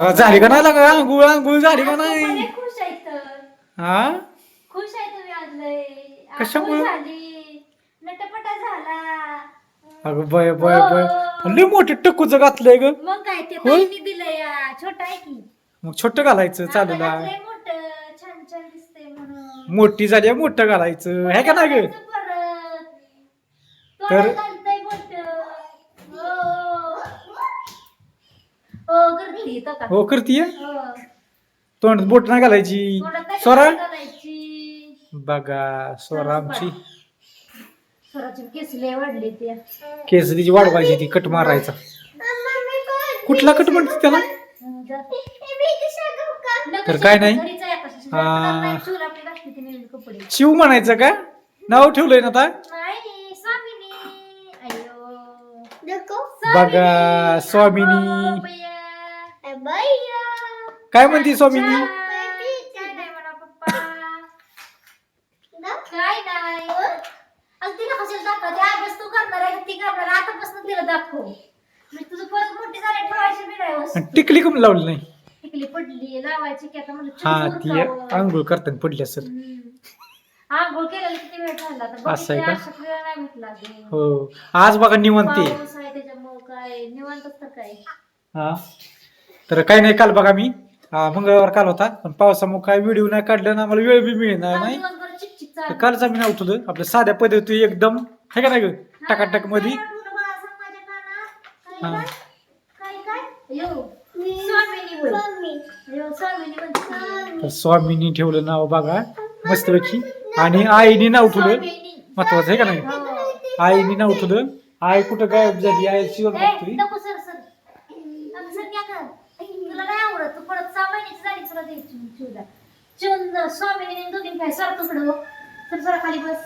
अ, झाली का नाही लागा आंघोळ आंघोळ झाली का नाही? खुश हा? खुश आहे तुम्ही आज लय कशामुळं? आंघोळ झाली. नटपटा झाला. अगं बय बय बय. लय मोठे टक्कूच घातलंय ग. मग काय ते होय? या छोटा आहे की. मग छोटं घालायचं चालूला. आता घातलंय मोठं. छान छान दिसतंय म्हणून. मोठी झाली मोठं घालायचं. हे का नाही ग? घालायचं परत. तर- घालतंय मोठं हो हो का? हो करतीये? हो. तोंड बोट नाही घालायची. स्वरा? बघा स्वरा आमची स्वराची केस वाढली तिची वाढवायची ती कट मारायचा. कुठला कट म्हणते त्याला? तर काय नाही. कपडे शिव म्हणायचं का? नाव ठेवलंय ना आता? नाही स्वामिनी. अयो बघा स्वामिनी. काय म्हणते स्वामिनी काय नाही तिला कशाला दाखवते अभ्यास तू करणार आहे ती करणार आहे. आतापासून तिला दाखव मी तुझं परत मोठी झाली ठेवायची बी नाही वस्तू. टिकली कम लावली नाही टिकली पडली लावायची की आता म्हणलं हा ती. आंघोळ करताना पडली असेल हम्म. आंघोळ केलेला किती वेळ झाला असं आहे का? बघितलं, अशा वेळ नाही भेटला अजून. हो आज बघा निवंत आहे. पाऊस आहे त्याच्यामुळं काय निवांतच तर काय हा तर काही नाही काल बघा मी मंगळवार काल होता पण पावसामुळे काय व्हिडिओ नाही काढलं ना आम्हाला वेळ बी मिळणार नाही. दिवसभर चिकचिक तर चालू. कालच आम्ही नव्हतो तर आपल्या साध्या पद्धती एकदम हे का नाही ग? टकाटकमध्ये काय वाटलं बाळा, सांग माझ्या कानात? काय हा. काय? काय काय? यो स्वामिनी बोल. यो स्वामिनी म्हणते तर स्वामींनी ठेवलं नाव बघा मस्तपैकी आणि आईने नाव ठेवलं. स्वामिनी. महत्वाचं आहे का नाही? हो. आईने नाव ठेवलं. आई कुठं गायब झाली? आई बघतोय. नको सर क्या कर तुला नाही आवडत तू परत सहा महिन्याची झाली तुला द्यायची मी चिवला चिवून स्वामिनी दोघींनी काय सर तुकडं हो. सर सर खाली बस.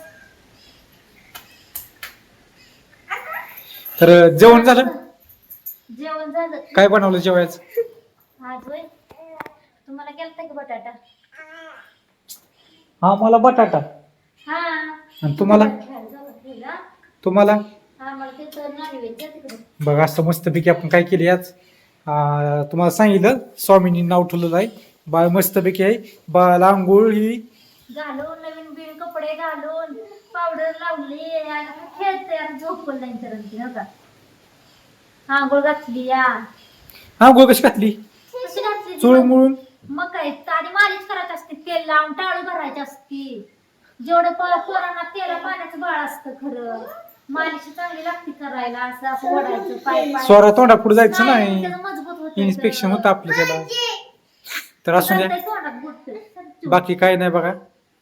तर जेवण झालं? जेवण झालं. काय बनवलं जेवायचं? आज होय तुम्हाला केलता का बटाटा? हा मला बटाटा. हा. आणि तुम्हाला. तुम्हाला? हा मला ते तर नॉनव्हेज द्या तिकडे. बघा असं मस्तपैकी आपण काय केले आज? आ, तुम्हाला सांगितलं स्वामींनी नाव ठेवलेलं आहे. बाळ मस्तपैकी आहे. बाळाला आंघोळ ही. घालून नवीन बिन कपडे घालून पावडर लावली आणि खेळते आणि झोपल नाही तर आणखी, हो का? आंघोळ घातली या. आंघोळ कशी घातली? कशी घातली? मुळून? मग काय आधी मालिश करायची असते तेल लावून टाळू भरायची असते. जेवढं प- पोरांना तेला पाण्याचं बाळ असतं खरं. मालिश चांगली लागते करायला असं असं ओढायचं पाय पाय. स्वरा तोंडा पुढे जायचं नाही त्याचं मजबूत होतं इन्स्पेक्शन होतं आपलं त्याला. तर असू द्या. बाकी काय नाही बघा.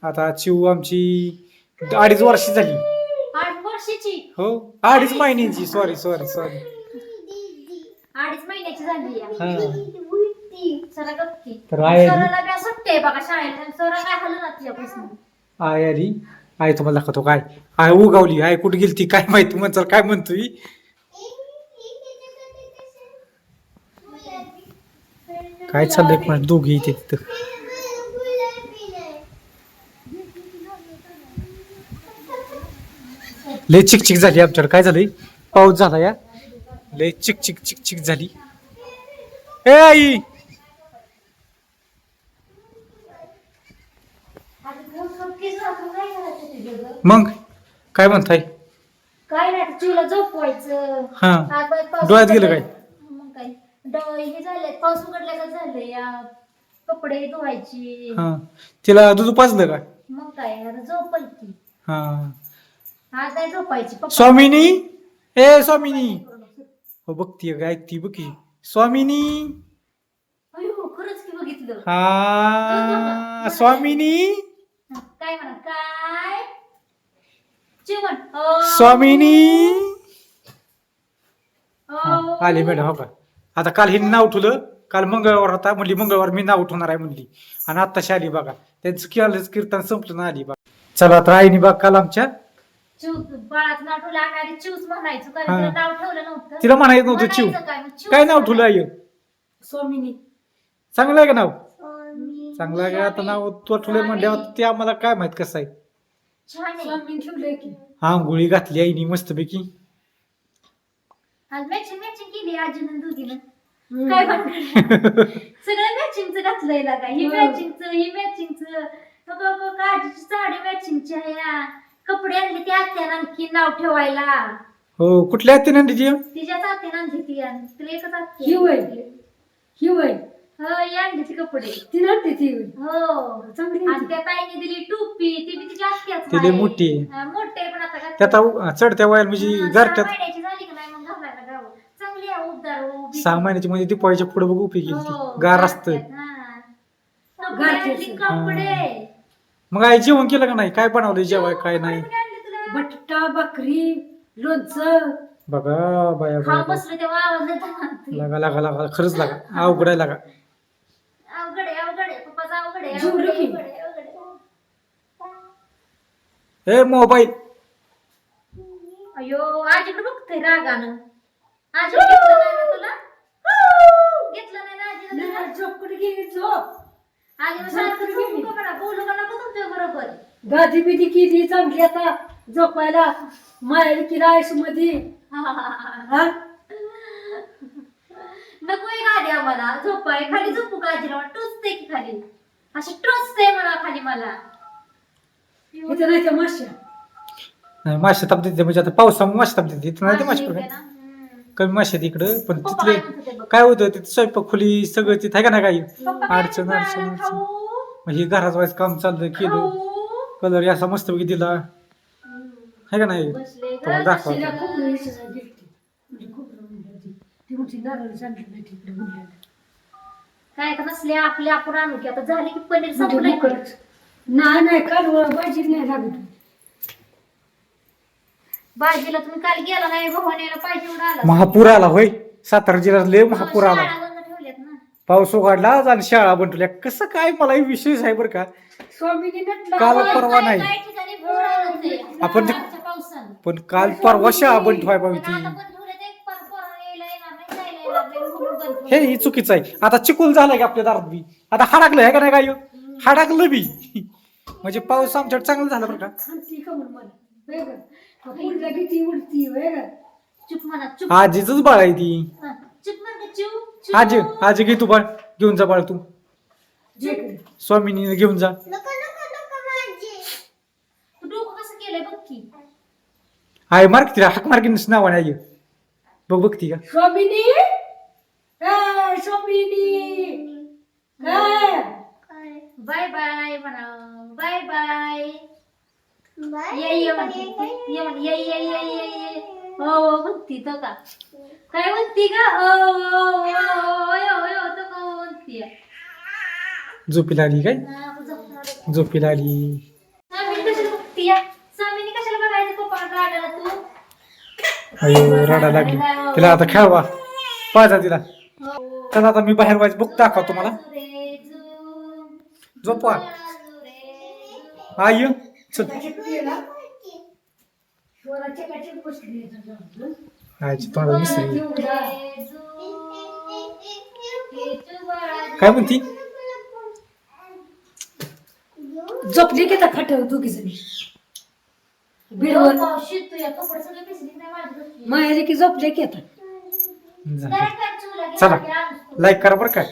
आता चिऊ आमची अडीच वर्षी झाली. हो अडीच महिन्याची. सॉरी सॉरी सॉरी अडीच महिन्याची झाली. हा. तर आय आली. आई तुम्हाला दाखवतो काय. आय उगावली. आय कुठे गेली ती काय माहिती? म्हणचाल काय म्हणतोय? काय चाललंय पण दोघी इथे तिथं? लय चिकचिक झाली आमच्याकडे. काय झालंय? पाऊस झाला या? लय चिक चिक चिक चिक झाली. ए आई! मग? काय म्हणताय? काय नाही चिवला झोपवायचं. हा. डोळ्यात गेलं काय? हे झाले पाऊस झाले या कपडे धुवायची. हा. तिला दूध पाजलं का? मग काय आता झोपल की हा. आज नाही झोपायची पप्पा. स्वामिनी? ए स्वामिनी. हो बघती काय ती बघी. स्वामिनी? अयो खरंच की बघितलं. हा. स्वामिनी? काय म्हणा काय. स्वामिनी? हो. हा, आली मॅडम हो का? आता काल हिने नाव ठेवलं. काल मंगळवार होता. म्हणली मंगळवार मी नाव उठवणार आहे म्हणली. आणि आत्ताशी आली बघा. त्यांचं केलं कीर्तन संपलं ना आली बघा. चला आता आईने बघ काल आमच्या चिव बाळाचं नाव ठेवलं. आम्ही आधी चिवच म्हणायचो. कारण हा. तिला नाव ठेवलं नव्हतं. तिला म्हणायचं नव्हतं चिव म्हणायचं काय? मग चिवच काय नाव ठेवलं आई? स्वामिनी चांगलं आहे का नाव? चांगलं आहे का? आता नाव तो ठेवलं म्हणल्यावर ते आम्हाला काय माहीत कसं आहे? छान आहे स्वामी ठेवलंय की. आंघोळी घातली आईनी मस्तपैकी. आज मॅचिंग मॅचिंग केली आजीनं दोघीनं काय भानगड? सगळं मॅचिंगचं घातलंय काय ही. मॅचिंगचं ही मॅचिंगचं काजीची साडी मॅचिंगची आहे या. कपडे आणले ती आत्यानं आणखी नाव ठेवायला हो कुठल्या आहेत नंदी ती तिच्याच आत्यानं आणली ती तिला एकच आत्या ही. ही आणली ती कपडे ती नव्हती ती हो चांगली आणि. त्या ताईने दिली टोपी ती बी तिची आत्याच ती आहे. मोठी आहे. हा, मोठी आहे पण आता त्यात चढत्या वयाला म्हणजे सहा गारट्यात महिन्याची झाली का नाही मग घालायला गाव चांगली आहे उबदार उभी. सहा महिन्याची म्हणजे दिपाळीच्या पुढे बघ हो, गार असतं गारठ्यात, हा. कपडे. आणली, कपडे. मग आई जेवण केलं का नाही? काय बनवलं जेवाय काय नाही? बटाटा भाकरी लोणचं. बघा बाया खाऊ बाया बसले तेव्हा आवाज येतो ना. लागा लागा लागा खरंच लागा. अवघड आहे लागा. अवघड आहे अवघड आहे. पप्पाचं अवघड आहे झुमलं अवघड आहे, की? अवघड आहे, अवघड आहे. ए मोबाईल. अयो आजीकडे बघतोय रागानं. आजी घेतलं नाही ना तुला? घेतलं नाही ना आजीनं तुला? नाही, झोप. कुठे गेली झोप आजीनं सारखं झोपू का म्हणा, बोलू का नको तुमच्या बरोबर? गादी बिदी केली चांगली आता झोपायला. माहेर की राईसमध्ये हा? नको एक आधी आम्हाला. झोपाय खाली झोपू का आजीला? टोचते की खाली. अशी टोचते मला खाली मला. इथे नाही त्या माश्या. नाही मासे ताप देते म्हणजे आता पावसामुळे मासे ताप देते. इथं नाही ते माशी मासे येते पकडा. ना. कमी मासे आहेत इकडं पण तिथले काय होते तिथे स्वयंपाक खुली सगळं तिथे आहे का नाही काही? अडचण अडचण? अडचण. मग हे घरात व्हायचं काम चाललं केलं. कलर असा मस्तपैकी दिला. हम्म. आहे का नाही? तुम्हाला. दाखवा. तिकडे काय का नसले आपले आपण आणू की. आता झाले की पनीर म्हणजे मोकळंच. नाही नाही काल भाजी नाही लागत. भाजीला तुम्ही काल गेला नाही भवानीला पाहिजे एवढं आला महापूर आला होय? सातारा जिल्ह्यात लय महापूर आला शाळा बंद ठेवल्यात ना. पाऊस उघडला आणि शाळा बनवल्या कसं काय मला हे विशेष आहे बरं का? स्वामीने नटला काल. परवा नाही. काही ठिकाणी पूर आलं ते. आपण ते- आजच्या पावसानं. पण काल परवा शाळा बंद ठेवायला पण पाहिजे आता ती बंद ठेवल्यात, एक पर- पोरांना यायला येणार नाही, जायला येणार नाही, म्हणून बंद हे. ही चुकीचं आहे. आता चिकुल झालाय का आपल्या दारात बी? आता हाडाकलं आहे का नाही काय हाडाकलं बी. म्हणजे पाऊस आमच्याकडे चांगला झाला बरं का? खांती का म्हणून मला? होय गं? का पुढला किती उडती होय गं? चुप म्हणा चुप आजीच बाळ आहे ती हा, चुप म्हण. आजी आजी घे तू बाळ घेऊन जा बाळ तू जे. स्वामिनी घेऊन जा तू डोकं कसं केलंय बघ की आहे मार्क तिला हाक मार्किनच नाव आहे आई. बघ बघती का स्वामिनी ए, स्वामिनी काय बाय बाय म्हणा बाय बाय ये ये म्हणते ये म्हण ये ये ये ये ये हो हो म्हणती तो का काय म्हणती का हो हो हो तो का म्हणती झोपीला आली काय हा, झोपून आलो. झोपीला आली स्वामीनी कशाला बघती या? स्वामीनी कशाला बघायचं पप्पा गाड्याला तू अयो रडा लागली तिला आता खेळवा पाजा तिला हो. चला आता मी बाहेर व्हायचं बुक दाखवा तुम्हाला झोपवा रे तोंडाला मिसळी काय म्हणती? झोपली की खाटावर दोघी जणी बिडवर. माहेरी की झोपले की आता. झालं. चुला. लाईक करा बरं काय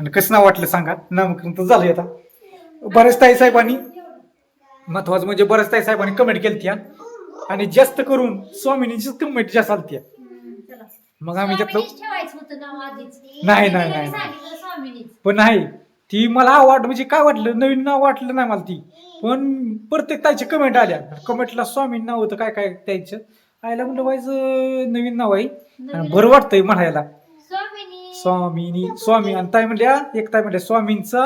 आणि कसं नाव वाटलं सांगा. नामकरण तर झालंय आता. बऱ्याच ताई साहेबांनी महत्वाचं म्हणजे बऱ्याच ताई साहेबांनी कमेंट केली त्या आणि जास्त करून स्वामिनीची कमेंट जास्त आलती चला. मग आम्ही त्यातलं स्वामिनीच ठेवायचं होतं नाव आधीच. नाही, नाही, नाही. सांगितलं स्वामिनीच. पण नाही ती मला आवड म्हणजे काय वाटलं नवीन नाव वाटलं नाही मला ती पण प्रत्येक ताईची कमेंट आल्या कमेंटला स्वामी नाव होतं काय काय त्याचं आयला म्हणलं व्हायचं नवीन नाव आहे आणि बरं वाटतंय म्हणायला स्वामिनी स्वामी आणि ताई म्हणल्या एक ताई म्हणल्या स्वामींचा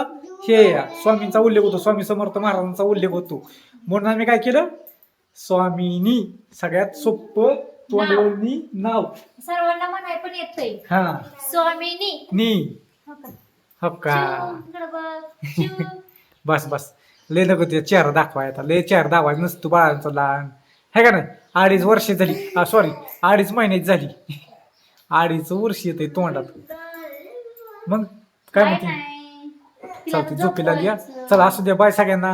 हे स्वामींचा उल्लेख होतो स्वामी समर्थ महाराजांचा उल्लेख होतो. म्हणून आम्ही काय केलं? स्वामीनी सगळ्यात सोपं तोंडवळणी नाव. सर्वांना म्हणाय पण येतंय. हा. स्वामिनी. नी. हो का? हो चिव. बस बस. लय नको ते चेहरा दाखवायचा लय चेहरा दाखवायचा नसतो बाळांचा लहान. है का नाही? अडीच वर्ष झाली. सॉरी अडीच महिन्याची झाली. अडीच वर्ष येते तोंडात. मग काय म्हणते नाही. तिला चालते झोपी लागली हा. झोपवायचं. चला असू द्या बाय सगळ्यांना